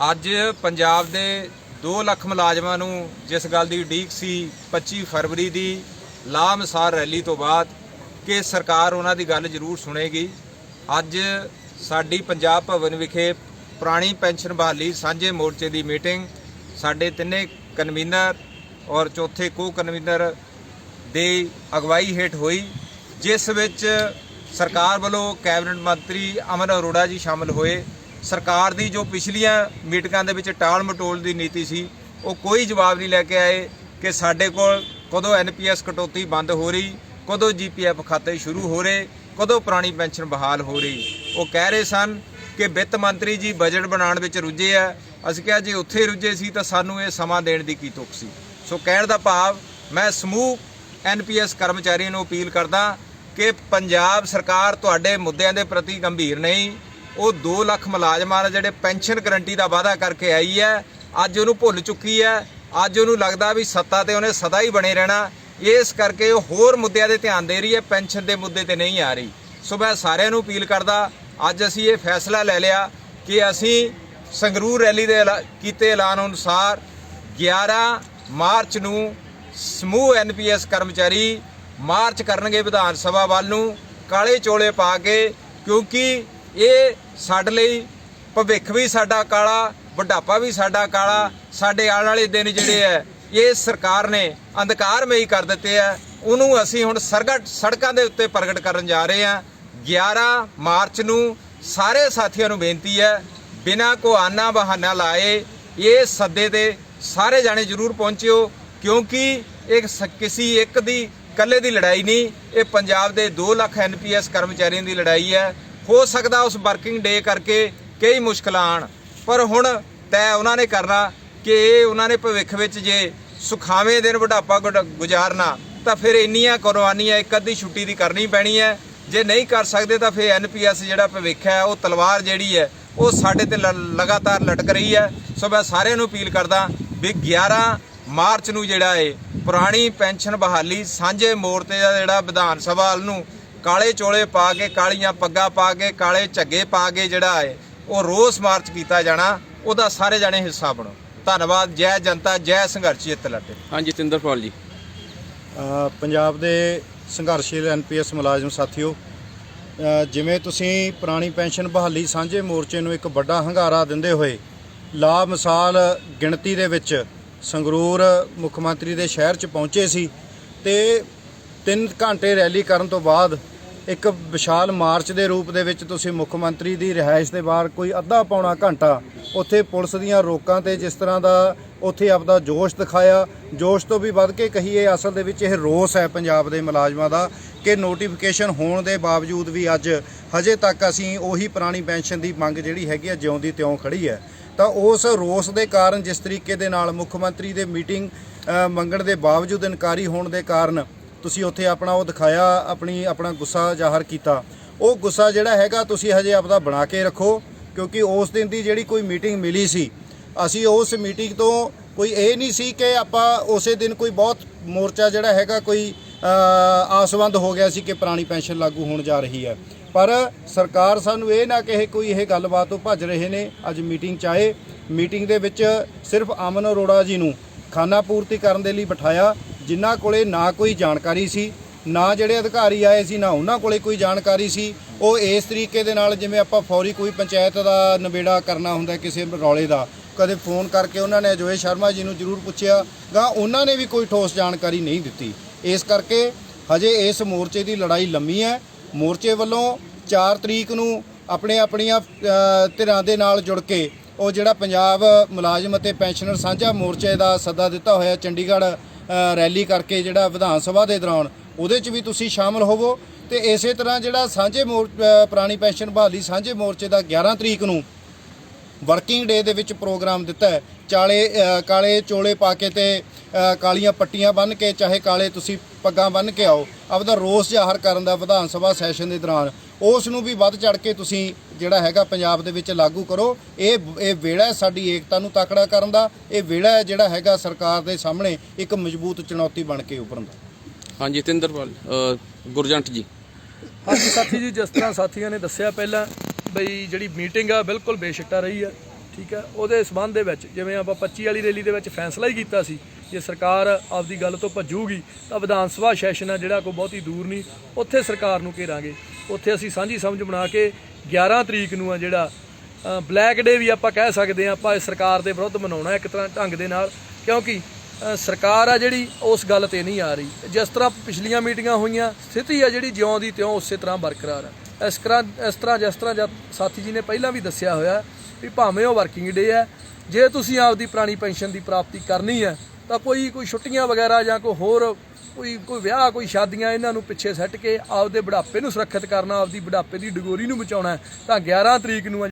ਅੱਜ ਪੰਜਾਬ ਦੇ 2 ਲੱਖ ਮੁਲਾਜ਼ਮਾਂ ਨੂੰ ਜਿਸ ਗੱਲ ਦੀ ਉਡੀਕ ਸੀ 25 ਫਰਵਰੀ ਦੀ ਲਾਮਸਾਰ ਰੈਲੀ ਤੋਂ ਬਾਅਦ ਕਿ ਸਰਕਾਰ ਉਹਨਾਂ ਦੀ ਗੱਲ ਜ਼ਰੂਰ ਸੁਣੇਗੀ। ਅੱਜ ਸਾਡੀ ਪੰਜਾਬ ਭਵਨ ਵਿਖੇ ਪੁਰਾਣੀ ਪੈਨਸ਼ਨ ਬਹਾਲੀ ਸਾਂਝੇ ਮੋਰਚੇ ਦੀ ਮੀਟਿੰਗ ਸਾਡੇ ਤਿੰਨੇ ਕਨਵੀਨਰ ਔਰ ਚੌਥੇ ਕੋ ਕਨਵੀਨਰ ਦੇ ਅਗਵਾਈ ਹੇਠ ਹੋਈ, ਜਿਸ ਵਿੱਚ ਸਰਕਾਰ ਵੱਲੋਂ ਕੈਬਨਿਟ ਮੰਤਰੀ ਅਮਨ ਅਰੋੜਾ ਜੀ ਸ਼ਾਮਲ ਹੋਏ। ਸਰਕਾਰ ਦੀ ਜੋ ਪਿਛਲੀਆਂ ਮੀਟਿੰਗਾਂ ਦੇ ਵਿੱਚ ਟਾਲ ਮਟੋਲ ਦੀ ਨੀਤੀ ਸੀ, ਉਹ ਕੋਈ ਜਵਾਬ ਨਹੀਂ ਲੈ ਕੇ ਆਏ ਕਿ ਸਾਡੇ ਕੋਲ ਕਦੋਂ ਐਨਪੀਐਸ ਕਟੌਤੀ ਬੰਦ ਹੋ ਰਹੀ, ਕਦੋਂ ਜੀਪੀਐਫ ਖਾਤੇ ਸ਼ੁਰੂ ਹੋ ਰਹੇ, ਕਦੋਂ ਪੁਰਾਣੀ ਪੈਨਸ਼ਨ ਬਹਾਲ ਹੋ ਰਹੀ। ਉਹ ਕਹਿ ਰਹੇ ਸਨ ਕਿ ਵਿੱਤ ਮੰਤਰੀ ਜੀ ਬਜਟ ਬਣਾਉਣ ਵਿੱਚ ਰੁੱਝੇ ਆ, ਅਸੀਂ ਕਿਹਾ ਜੇ ਉੱਥੇ ਰੁੱਝੇ ਸੀ ਤਾਂ ਸਾਨੂੰ ਇਹ ਸਮਾਂ ਦੇਣ ਦੀ ਕੀ ਤੁਕ ਸੀ। ਸੋ ਕਹਿਣ ਦਾ ਭਾਵ, ਮੈਂ ਸਮੂਹ ਐਨਪੀਐਸ ਕਰਮਚਾਰੀਆਂ ਨੂੰ ਅਪੀਲ ਕਰਦਾ ਕਿ ਪੰਜਾਬ ਸਰਕਾਰ ਤੁਹਾਡੇ ਮੁੱਦਿਆਂ ਦੇ ਪ੍ਰਤੀ ਗੰਭੀਰ ਨਹੀਂ ਉਹ 2 ਲੱਖ ਮੁਲਾਜ਼ਮਾਂ ਨਾਲ ਜਿਹੜੇ ਪੈਨਸ਼ਨ ਗਰੰਟੀ ਦਾ ਵਾਅਦਾ ਕਰਕੇ ਆਈ ਹੈ। ਅੱਜ ਉਹਨੂੰ ਭੁੱਲ ਚੁੱਕੀ ਹੈ। ਅੱਜ ਉਹਨੂੰ ਲੱਗਦਾ ਵੀ ਸੱਤਾ ਤੇ ਉਹਨੇ ਸਦਾ ਹੀ ਬਣੇ ਰਹਿਣਾ। ਇਸ ਕਰਕੇ ਉਹ ਹੋਰ ਮੁੱਦਿਆਂ ਦੇ ਧਿਆਨ ਦੇ ਰਹੀ ਹੈ। ਪੈਨਸ਼ਨ ਦੇ ਮੁੱਦੇ ਤੇ ਨਹੀਂ ਆ ਰਹੀ। ਸੋ ਮੈਂ ਸਾਰਿਆਂ ਨੂੰ ਅਪੀਲ ਕਰਦਾ, ਅੱਜ ਅਸੀਂ ਇਹ ਫੈਸਲਾ ਲੈ ਲਿਆ ਕਿ ਅਸੀਂ ਸੰਗਰੂਰ ਰੈਲੀ ਦੇ ਐਲਾ- ਕੀਤੇ ਐਲਾਨ ਅਨੁਸਾਰ 11 ਮਾਰਚ ਨੂੰ ਸਮੂਹ ਐਨਪੀਐਸ ਕਰਮਚਾਰੀ ਮਾਰਚ ਕਰਨਗੇ ਵਿਧਾਨ ਸਭਾ ਵੱਲ ਨੂੰ, ਕਾਲੇ ਚੋਲੇ ਪਾ ਕੇ, ਕਿਉਂਕਿ ਇਹ ਸਾਡੇ ਲਈ ਭਵਿੱਖ ਵੀ ਸਾਡਾ ਕਾਲਾ, ਬੁਢਾਪਾ ਵੀ ਸਾਡਾ ਕਾਲਾ, ਸਾਡੇ ਆਉਣ ਵਾਲੇ ਦਿਨ ਜਿਹੜੇ ਐ ਇਹ ਸਰਕਾਰ ਨੇ ਅੰਧਕਾਰਮਈ ਕਰ ਦਿੱਤੇ ਆ। ਉਹਨੂੰ ਅਸੀਂ ਹੁਣ ਸਰਗਟ ਸੜਕਾਂ ਦੇ ਉੱਤੇ ਪ੍ਰਗਟ ਕਰਨ ਜਾ ਰਹੇ ਹਾਂ 11 ਮਾਰਚ ਨੂੰ ਸਾਰੇ ਸਾਥੀਆਂ ਨੂੰ ਬੇਨਤੀ ਹੈ ਬਿਨਾਂ ਕੋ ਆਨਾ ਬਹਾਨਾ ਲਾਏ ਇਹ ਸੱਦੇ ਤੇ ਸਾਰੇ ਜਾਣੇ ਜ਼ਰੂਰ ਪਹੁੰਚਿਓ, ਕਿਉਂਕਿ ਇਹ ਸ- ਕਿਸੇ ਇੱਕ ਦੀ, ਇਕੱਲੇ ਦੀ ਲੜਾਈ ਨਹੀਂ, ਇਹ ਪੰਜਾਬ ਦੇ 2 ਲੱਖ ਐਨਪੀਐਸ ਕਰਮਚਾਰੀਆਂ ਦੀ ਲੜਾਈ ਹੈ ਹੋ ਸਕਦਾ ਉਸ ਵਰਕਿੰਗ ਡੇ ਕਰਕੇ ਕਈ ਮੁਸ਼ਕਲਾਂ ਆਣ। ਪਰ ਹੁਣ ਤੈਅ ਉਹਨਾਂ ਨੇ ਕਰਨਾ ਕਿ ਇਹ ਉਹਨਾਂ ਨੇ ਭਵਿੱਖ ਵਿੱਚ ਜੇ ਸੁਖਾਵੇਂ ਦਿਨ ਬੁਢਾਪਾ ਗੁਡ- ਗੁਜ਼ਾਰਨਾ, ਤਾਂ ਫਿਰ ਇੰਨੀਆਂ ਕੁਰਬਾਨੀਆਂ ਇੱਕ ਅੱਧੀ ਛੁੱਟੀ ਦੀ ਕਰਨੀ ਪੈਣੀ ਹੈ। ਜੇ ਨਹੀਂ ਕਰ ਸਕਦੇ ਤਾਂ ਫਿਰ ਐਨਪੀਐਸ ਜਿਹੜਾ ਭਵਿੱਖ ਹੈ, ਉਹ ਤਲਵਾਰ ਜਿਹੜੀ ਹੈ, ਉਹ ਸਾਡੇ ਤੇ ਲ- ਲਗਾਤਾਰ ਲਟਕ ਰਹੀ ਹੈ। ਸੋ ਮੈਂ ਸਾਰਿਆਂ ਨੂੰ ਅਪੀਲ ਕਰਦਾ ਵੀ 11 ਮਾਰਚ ਨੂੰ ਜਿਹੜਾ ਹੈ ਪੁਰਾਣੀ ਪੈਨਸ਼ਨ ਬਹਾਲੀ ਸਾਂਝੇ ਮੋਰਚੇ ਦਾ ਜਿਹੜਾ ਵਿਧਾਨ ਸਭਾ ਵੱਲ ਨੂੰ ਕਾਲੇ ਚੋਲੇ ਪਾ ਕੇ ਕਾਲੀਆਂ ਪੱਗਾਂ ਪਾ ਕੇ ਕਾਲੇ ਝੱਗੇ ਪਾ ਕੇ ਜਿਹੜਾ ਹੈ ਉਹ ਰੋਸ ਮਾਰਚ ਕੀਤਾ ਜਾਣਾ ਉਹਦਾ ਸਾਰੇ ਜਾਣੇ ਹਿੱਸਾ ਬਣੋ। ਧੰਨਵਾਦ ਜੈ ਜਨਤਾ ਜੈ ਸੰਘਰਸ਼ ਜਿੱਤ ਲਟੇ ਹਾਂਜੀ ਤਿੰਦਰਪਾਲ ਜੀ। ਪੰਜਾਬ ਦੇ ਸੰਘਰਸ਼ੀਲ ਐਨਪੀਐਸ ਮੁਲਾਜ਼ਮ ਸਾਥੀਓ ਜਿਵੇਂ ਤੁਸੀਂ ਪੁਰਾਣੀ ਪੈਨਸ਼ਨ ਬਹਾਲੀ ਸਾਂਝੇ ਮੋਰਚੇ ਨੂੰ ਇੱਕ ਵੱਡਾ ਹੰਗਾਰਾ ਦਿੰਦੇ ਹੋਏ ਲਾ ਮਿਸਾਲ ਗਿਣਤੀ ਦੇ ਵਿੱਚ ਸੰਗਰੂਰ ਮੁੱਖ ਮੰਤਰੀ ਦੇ ਸ਼ਹਿਰ 'ਚ ਪਹੁੰਚੇ ਸੀ ਤੇ 3 ਘੰਟੇ ਰੈਲੀ ਕਰਨ ਤੋਂ ਬਾਅਦ ਇੱਕ ਵਿਸ਼ਾਲ ਮਾਰਚ ਦੇ ਰੂਪ ਦੇ ਵਿੱਚ ਤੁਸੀਂ ਮੁੱਖ ਮੰਤਰੀ ਦੀ ਰਿਹਾਇਸ਼ ਦੇ ਬਾਹਰ ਕੋਈ ਅੱਧਾ ਪੌਣਾ ਘੰਟਾ ਉੱਥੇ ਪੁਲਿਸ ਦੀਆਂ ਰੋਕਾਂ ਤੇ ਜਿਸ ਤਰ੍ਹਾਂ ਦਾ ਉੱਥੇ ਆਪਦਾ ਜੋਸ਼ ਦਿਖਾਇਆ, ਜੋਸ਼ ਤੋਂ ਵੀ ਵੱਧ ਕੇ ਕਹੀਏ ਅਸਲ ਦੇ ਵਿੱਚ ਇਹ ਰੋਸ ਹੈ ਪੰਜਾਬ ਦੇ ਮੁਲਾਜ਼ਮਾਂ ਦਾ ਕਿ ਨੋਟੀਫਿਕੇਸ਼ਨ ਹੋਣ ਦੇ ਬਾਵਜੂਦ ਵੀ ਅੱਜ ਹਜੇ ਤੱਕ ਅਸੀਂ ਉਹੀ ਪੁਰਾਣੀ ਪੈਨਸ਼ਨ ਦੀ ਮੰਗ ਜਿਹੜੀ ਹੈਗੀ ਆ, ਜਿਉਂਦੀ ਤਿਉਂ ਖੜੀ ਹੈ। ਤਾਂ ਉਸ ਰੋਸ ਦੇ ਕਾਰਨ ਜਿਸ ਤਰੀਕੇ ਦੇ ਨਾਲ ਮੁੱਖ ਮੰਤਰੀ ਦੇ ਮੀਟਿੰਗ ਮੰਗਣ ਦੇ ਬਾਵਜੂਦ ਇਨਕਾਰੀ ਹੋਣ ਦੇ ਕਾਰਨ ਤੁਸੀਂ ਉੱਥੇ ਆਪਣਾ ਉਹ ਦਿਖਾਇਆ, ਆਪਣੀ, ਆਪਣਾ ਗੁੱਸਾ ਜ਼ਾਹਰ ਕੀਤਾ। ਉਹ ਗੁੱਸਾ ਜਿਹੜਾ ਹੈਗਾ, ਤੁਸੀਂ ਹਜੇ ਆਪਦਾ ਬਣਾ ਕੇ ਰੱਖੋ, ਕਿਉਂਕਿ ਉਸ ਦਿਨ ਦੀ ਜਿਹੜੀ ਕੋਈ ਮੀਟਿੰਗ ਮਿਲੀ ਸੀ, ਅਸੀਂ ਉਸ ਮੀਟਿੰਗ ਤੋਂ ਕੋਈ ਇਹ ਨਹੀਂ ਸੀ ਕਿ ਆਪਾਂ ਉਸੇ ਦਿਨ ਕੋਈ ਬਹੁਤ ਮੋਰਚਾ ਜਿਹੜਾ ਹੈਗਾ, ਕੋਈ ਆਸਵੰਦ ਹੋ ਗਿਆ ਸੀ ਕਿ ਪੁਰਾਣੀ ਪੈਨਸ਼ਨ ਲਾਗੂ ਹੋਣ ਜਾ ਰਹੀ ਹੈ। ਪਰ ਸਰਕਾਰ ਸਾਨੂੰ ਇਹ ਨਾ ਕਹੇ ਕੋਈ ਇਹ ਗੱਲਬਾਤ ਤੋਂ ਭੱਜ ਰਹੇ ਨੇ, ਅੱਜ ਮੀਟਿੰਗ ਚ ਆਏ। ਮੀਟਿੰਗ ਦੇ ਵਿੱਚ ਸਿਰਫ ਅਮਨ ਅਰੋੜਾ ਜੀ ਨੂੰ ਖਾਨਾ ਪੂਰਤੀ ਕਰਨ ਦੇ ਲਈ ਬਿਠਾਇਆ। ਜਿਨ੍ਹਾਂ ਕੋਲੇ ਨਾ ਕੋਈ ਜਾਣਕਾਰੀ ਸੀ, ਨਾ ਜਿਹੜੇ ਅਧਿਕਾਰੀ ਆਏ ਸੀ, ਨਾ ਉਹਨਾਂ ਕੋਲੇ ਕੋਈ ਜਾਣਕਾਰੀ ਸੀ, ਉਹ ਇਸ ਤਰੀਕੇ ਦੇ ਨਾਲ ਜਿਵੇਂ ਆਪਾਂ ਫੌਰੀ ਕੋਈ ਪੰਚਾਇਤ ਦਾ ਨਿਬੇੜਾ ਕਰਨਾ ਹੁੰਦਾ ਕਿਸੇ ਰੌਲੇ ਦਾ, ਕਦੇ ਫੋਨ ਕਰਕੇ ਉਹਨਾਂ ਨੇ ਅਜੋਏ ਸ਼ਰਮਾ ਜੀ ਨੂੰ ਜ਼ਰੂਰ ਪੁੱਛਿਆ, ਗਾ ਉਹਨਾਂ ਨੇ ਵੀ ਕੋਈ ਠੋਸ ਜਾਣਕਾਰੀ ਨਹੀਂ ਦਿੱਤੀ। ਇਸ ਕਰਕੇ ਹਜੇ ਇਸ ਮੋਰਚੇ ਦੀ ਲੜਾਈ ਲੰਮੀ ਹੈ, ਮੋਰਚੇ ਵੱਲੋਂ 4 ਤਰੀਕ ਨੂੰ ਆਪਣੇ ਆਪਣੀਆਂ ਧਿਰਾਂ ਦੇ ਨਾਲ ਜੁੜ ਕੇ ਉਹ ਜਿਹੜਾ ਪੰਜਾਬ ਮੁਲਾਜ਼ਮ ਅਤੇ ਪੈਨਸ਼ਨਰ ਸਾਂਝਾ ਮੋਰਚੇ ਦਾ ਸੱਦਾ ਦਿੱਤਾ ਹੋਇਆ ਚੰਡੀਗੜ੍ਹ ਰੈਲੀ ਕਰਕੇ ਜਿਹੜਾ ਵਿਧਾਨ ਸਭਾ ਦੇ ਦੌਰਾਨ ਉਹਦੇ 'ਚ ਵੀ ਤੁਸੀਂ ਸ਼ਾਮਲ ਹੋਵੋ। ਤੇ ਇਸੇ ਤਰ੍ਹਾਂ ਜਿਹੜਾ ਸਾਂਝੇ ਮੋਰ ਅ, ਪੁਰਾਣੀ ਪੈਨਸ਼ਨ ਬਹਾਲੀ ਸਾਂਝੇ ਮੋਰਚੇ ਦਾ 11 ਤਰੀਕ ਨੂੰ ਵਰਕਿੰਗ ਡੇ ਦੇ ਵਿੱਚ ਪ੍ਰੋਗਰਾਮ ਦਿੱਤਾ ਹੈ। ਚਾਲੇ ਕਾਲੇ ਚੋਲੇ ਪਾ ਕੇ ਤੇ ਕਾਲੀਆਂ ਪੱਟੀਆਂ ਬੰਨ੍ਹ ਕੇ ਚਾਹੇ ਕਾਲੇ ਤੁਸੀਂ ਪੱਗਾਂ ਬੰਨ੍ਹ ਕੇ ਆਓ ਆਪਦਾ ਰੋਸ ਜ਼ਾਹਰ ਕਰਨ ਦਾ ਵਿਧਾਨ ਸਭਾ ਸੈਸ਼ਨ ਦੇ ਦੌਰਾਨ ਉਸ ਨੂੰ ਵੀ ਵੱਧ ਚੜ ਕੇ ਤੁਸੀਂ ਜਿਹੜਾ ਹੈਗਾ ਪੰਜਾਬ ਦੇ ਵਿੱਚ ਲਾਗੂ ਕਰੋ। ਇਹ ਇਹ ਵੇੜਾ ਹੈ ਸਾਡੀ ਏਕਤਾ ਨੂੰ ਤਕੜਾ ਕਰਨ ਦਾ ਇਹ ਵੇੜਾ ਹੈ ਜਿਹੜਾ ਹੈਗਾ ਸਰਕਾਰ ਦੇ ਸਾਹਮਣੇ ਇੱਕ ਮਜ਼ਬੂਤ ਚੁਣੌਤੀ ਬਣ ਕੇ ਉੱਭਰਨ ਦਾ। ਹਾਂਜੀ ਤਿੰਦਰਪਾਲ ਗੁਰਜੰਟ ਜੀ। ਹਾਂਜੀ ਸਾਥੀ ਜੀ ਜਿਸ ਤਰ੍ਹਾਂ ਸਾਥੀਆਂ ਨੇ ਦੱਸਿਆ ਪਹਿਲਾਂ ਬਈ ਜਿਹੜੀ ਮੀਟਿੰਗ ਆ ਬਿਲਕੁਲ ਬੇਸ਼ਕਤਾ ਰਹੀ ਆ। ਠੀਕ ਹੈ, ਉਹਦੇ ਸਬੰਧ ਦੇ ਵਿੱਚ ਜਿਵੇਂ ਆਪਾਂ 25 ਵਾਲੀ ਰੈਲੀ ਦੇ ਵਿੱਚ ਫੈਸਲਾ ਹੀ ਕੀਤਾ ਸੀ, ਜੇ ਸਰਕਾਰ ਆਪਦੀ ਗੱਲ ਤੋਂ ਭੱਜੂਗੀ, ਤਾਂ ਵਿਧਾਨ ਸਭਾ ਸੈਸ਼ਨ ਆ ਜਿਹੜਾ ਕੋਈ ਬਹੁਤੀ ਦੂਰ ਨਹੀਂ, ਉੱਥੇ ਸਰਕਾਰ ਨੂੰ ਘੇਰਾਂਗੇ। ਉੱਥੇ ਅਸੀਂ ਸਾਂਝੀ ਸਮਝ ਬਣਾ ਕੇ 11 ਤਰੀਕ ਨੂੰ ਆ ਜਿਹੜਾ ਬਲੈਕ ਡੇ ਵੀ ਆਪਾਂ ਕਹਿ ਸਕਦੇ ਹਾਂ, ਆਪਾਂ ਇਸ ਸਰਕਾਰ ਦੇ ਵਿਰੁੱਧ ਮਨਾਉਣਾ ਇੱਕ ਤਰ੍ਹਾਂ ਢੰਗ ਦੇ ਨਾਲ, ਕਿਉਂਕਿ ਸਰਕਾਰ ਆ ਜਿਹੜੀ ਉਸ ਗੱਲ ਤੇ ਨਹੀਂ ਆ ਰਹੀ। ਜਿਸ ਤਰ੍ਹਾਂ ਪਿਛਲੀਆਂ ਮੀਟਿੰਗਾਂ ਹੋਈਆਂ, ਸਥਿਤੀ ਆ ਜਿਹੜੀ ਜਿਉਂ ਦੀ ਤਿਉਂ ਉਸੇ ਤਰ੍ਹਾਂ ਬਰਕਰਾਰ ਹੈ ਇਸ ਤਰ੍ਹਾਂ ਇਸ ਤਰ੍ਹਾਂ ਜਿਸ ਤਰ੍ਹਾਂ ਜਦ ਸਾਥੀ ਜੀ ਨੇ ਪਹਿਲਾਂ ਵੀ ਦੱਸਿਆ ਹੋਇਆ ਵੀ ਭਾਵੇਂ ਉਹ ਵਰਕਿੰਗ ਡੇ ਹੈ, ਜੇ ਤੁਸੀਂ ਆਪਦੀ ਪੁਰਾਣੀ ਪੈਨਸ਼ਨ ਦੀ ਪ੍ਰਾਪਤੀ ਕਰਨੀ ਹੈ, ਤਾਂ ਕੋਈ ਕੋਈ ਛੁੱਟੀਆਂ ਵਗੈਰਾ ਜਾਂ ਕੋਈ ਹੋਰ ਕੋਈ ਕੋਈ ਵਿਆਹ, ਕੋਈ ਸ਼ਾਦੀਆਂ ਇਹਨਾਂ ਨੂੰ ਪਿੱਛੇ ਸੱਟ ਕੇ ਆਪਦੇ ਬੁਢਾਪੇ ਨੂੰ ਸੁਰੱਖਿਅਤ ਕਰਨਾ, ਆਪਦੀ ਬੁਢਾਪੇ ਦੀ ਡਗੋਰੀ ਨੂੰ ਬਚਾਉਣਾ ਤਾਂ 11 ਤਰੀਕ ਨੂੰ